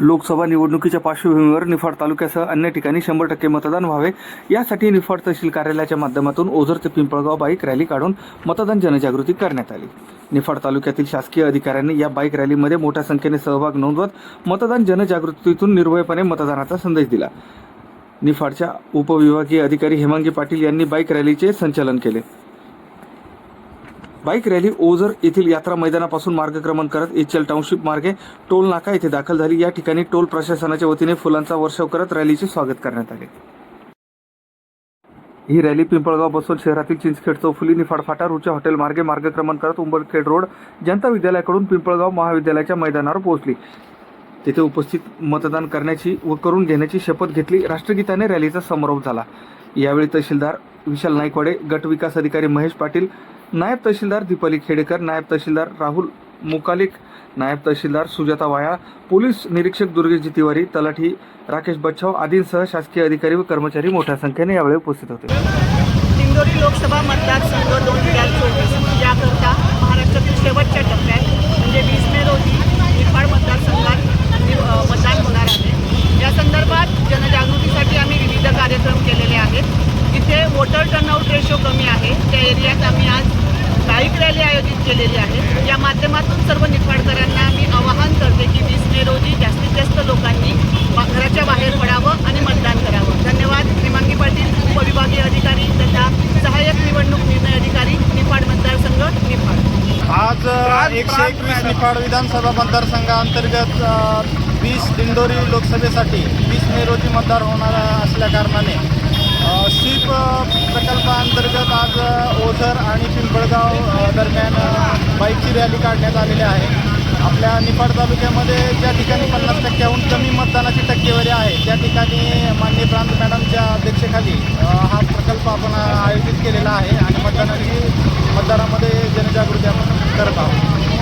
लोकसभा निवडणुकीच्या पार्श्वभूमीवर निफाड तालुक्यासह अन्य ठिकाणी शंभर टक्के मतदान व्हावे. यासाठी निफाड तहसील कार्यालयाच्या माध्यमातून ओझर ते पिंपळगाव बाईक रॅली काढून मतदान जनजागृती करण्यात आली. निफाड तालुक्यातील शासकीय अधिकाऱ्यांनी या बाईक रॅलीमध्ये मोठ्या संख्येने सहभाग नोंदवत मतदान जनजागृतीतून निर्भयपणे मतदानाचा संदेश दिला. निफाडच्या उपविभागीय अधिकारी हेमांगी पाटील यांनी बाईक रॅलीचे संचालन केले. बाईक रॅली ओझर येथील यात्रा मैदानापासून मार्गक्रमण करत एचएल टाउनशिप मार्गे टोल नाका येथे दाखल झाली. या ठिकाणी टोल प्रशासनाच्या वतीने फुलांचा वर्षाव करत रॅलीचे स्वागत करण्यात आले. ही रॅली पिंपळगाव बसवून शहरातील चिंचखेड चौफुली निफाड फाटा रुचा हॉटेल मार्गे मार्गक्रमण करत उंबरखेड रोड जनता विद्यालयाकडून पिंपळगाव महाविद्यालयाच्या मैदानावर पोहोचली. तेथे उपस्थित मतदान करण्याची व करून घेण्याची शपथ घेतली. राष्ट्रगीताने रॅलीचा समारोप झाला. यावेळी तहसीलदार विशाल नाईकवाडे गट विकास अधिकारी महेश पाटील नायब तहसीलदार दीपाली खेडेकर नायब तहसीलदार राहुल मुकालिक नायब तहसीलदार सुजाता वाया पोलीस निरीक्षक दुर्गेशजी तिवारी तलाठी राकेश बच्छाव आदींसह शासकीय अधिकारी व कर्मचारी मोठ्या संख्येने यावेळी उपस्थित होते. दिंडोरी लोकसभा मतदारसंघ दोन हजार चोवीस याकरता महाराष्ट्रातील शेवटच्या टप्प्यात म्हणजे वीस मे रोजी निफाड मतदारसंघात नि- अ, मतदान होणार आहे या संदर्भात जनजागृतीसाठी आम्ही विविध कार्यक्रम केलेले आहेत जिथे वोटर टर्नआउट रेशो कमी आहे त्या एरियात आम्ही आज बाईक रॅली आयोजित केलेली आहे या माध्यमातून सर्व निफाडकरांना मी आवाहन करते की वीस मे रोजी जास्तीत जास्त लोकांनी घराच्या बाहेर पडावं आणि मतदान करावं. धन्यवाद. हेमांगी पाटील उपविभागीय अधिकारी तथा सहाय्यक निवडणूक निर्णय अधिकारी निफाड मतदारसंघ निफाड. आज एकशे एकवीस निफाड विधानसभा मतदारसंघाअंतर्गत वीस दिंडोरी लोकसभेसाठी वीस मे रोजी मतदार होणार असल्या कारणाने स्वीप प्रकल्पाअंतर्गत आज ओझर आणि पिंपळगाव दरम्यान बाईकची रॅली काढण्यात आलेली आहे. आपल्या निफाड तालुक्यामध्ये ज्या ठिकाणी पन्नास टक्क्याहून कमी मतदानाची टक्केवारी आहे त्या ठिकाणी मान्य प्रांत मॅडमच्या अध्यक्षतेखाली हा प्रकल्प आपण आयोजित केलेला आहे आणि मतदानाची मतदानामध्ये जनजागृती आपण करत आहोत.